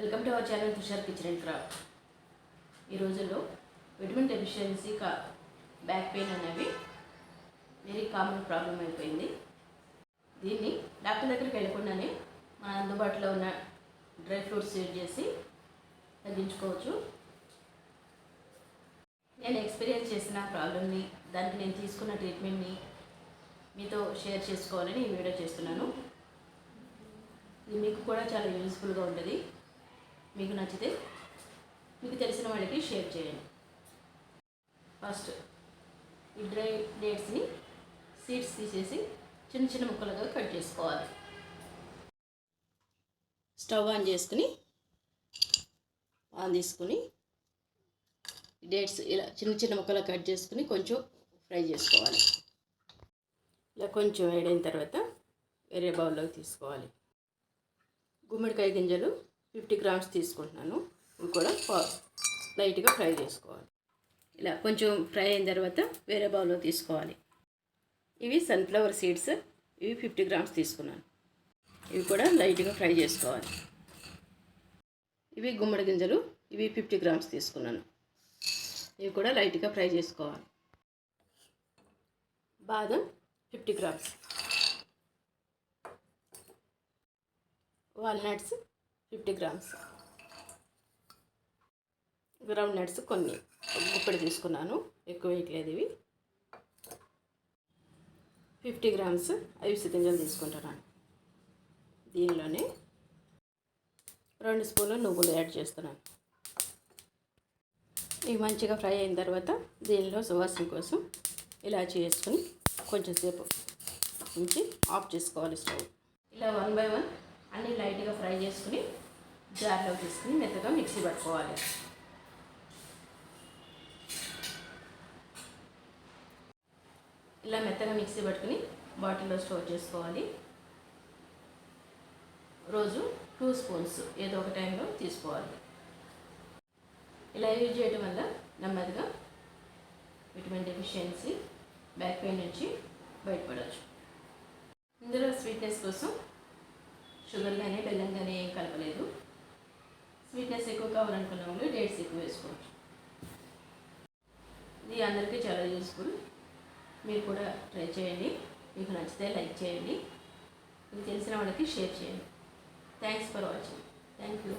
Welcome to our channel Tushar kitchen and craft ఈ రోజుల్లో vitamin deficiency కా back pain అనేవి వెరీ కామన్ ప్రాబ్లం అయిపోయింది. దీన్ని డాక్టర్ దగ్గరికి వెళ్ళకుండానే మన అందుబాటులో ఉన్న డ్రై ఫ్రూట్స్ యూజ్ చేసి తగ్గించుకోవచ్చు. నేను ఎక్స్పీరియన్స్ చేసిన ప్రాబ్లమ్ని దానికి నేను తీసుకున్న ట్రీట్మెంట్ని మీతో షేర్ చేసుకోవాలని ఈ వీడియో చేస్తున్నాను. ఇది మీకు కూడా చాలా యూస్ఫుల్గా ఉంటుంది. మీకు నచ్చితే మీకు తెలిసిన వాళ్ళకి షేర్ చేయండి. ఫస్ట్ ఈ డ్రై డేట్స్ని సీడ్స్ తీసేసి చిన్న చిన్న ముక్కలుగా కట్ చేసుకోవాలి. స్టవ్ ఆన్ చేసుకుని ఆన్ తీసుకుని డేట్స్ ఇలా చిన్న చిన్న ముక్కలు కట్ చేసుకుని కొంచెం ఫ్రై చేసుకోవాలి. ఇలా కొంచెం వేడైన తర్వాత వేరే బౌల్లోకి తీసుకోవాలి. గుమ్మడికాయ గింజలు ఫిఫ్టీ గ్రామ్స్ తీసుకుంటున్నాను. ఇవి కూడా లైట్గా ఫ్రై చేసుకోవాలి. ఇలా కొంచెం ఫ్రై అయిన తర్వాత వేరే బౌల్లో తీసుకోవాలి. ఇవి సన్ఫ్లవర్ సీడ్స్ ఇవి ఫిఫ్టీ గ్రామ్స్ తీసుకున్నాను. ఇవి కూడా లైట్గా ఫ్రై చేసుకోవాలి. ఇవి గుమ్మడి గింజలు ఇవి ఫిఫ్టీ గ్రామ్స్ తీసుకున్నాను. ఇవి కూడా లైట్గా ఫ్రై చేసుకోవాలి. బాదం fifty grams. Walnuts fifty grams. Ground nuts కొన్ని. గుప్పడి తీసుకున్నాను. ఎక్కువ వేయట్లేదు ఇవి. ఫిఫ్టీ గ్రామ్స్ అవిసి గింజలు తీసుకుంటున్నాను. దీనిలోనే రెండు స్పూన్లు నువ్వులు యాడ్ చేస్తున్నాను. ఇవి మంచిగా ఫ్రై అయిన తర్వాత దీనిలో సువాసన కోసం ఇలా చేసుకుని కొంచెం సేపు ఉంచి ఆఫ్ చేసుకోవాలి స్టవ్. ఇలా వన్ బై వన్ అన్నీ లైట్గా ఫ్రై చేసుకుని జార్లో తీసుకుని మెత్తగా మిక్సీ పట్టుకోవాలి. ఇలా మెత్తగా మిక్సీ పట్టుకుని బాటిల్లో స్టోర్ చేసుకోవాలి. రోజు టూ స్పూన్స్ ఏదో ఒక టైంలో తీసుకోవాలి. ఇలా యూజ్ చేయడం వల్ల నెమ్మదిగా విటమిన్ డెఫిషియన్సీ బ్యాక్ పెయిన్ నుంచి బయటపడవచ్చు. ఇందులో స్వీట్నెస్ కోసం షుగర్ కానీ బెల్లం కానీ ఏం కలపలేదు. స్వీట్నెస్ ఎక్కువ కావాలనుకున్న వాళ్ళు డేట్స్ ఎక్కువ వేసుకోవచ్చు. ఇది అందరికీ చాలా యూస్ఫుల్. మీరు కూడా ట్రై చేయండి. మీకు నచ్చితే లైక్ చేయండి. మీకు తెలిసిన వాళ్ళకి షేర్ చేయండి. Thanks for watching thank you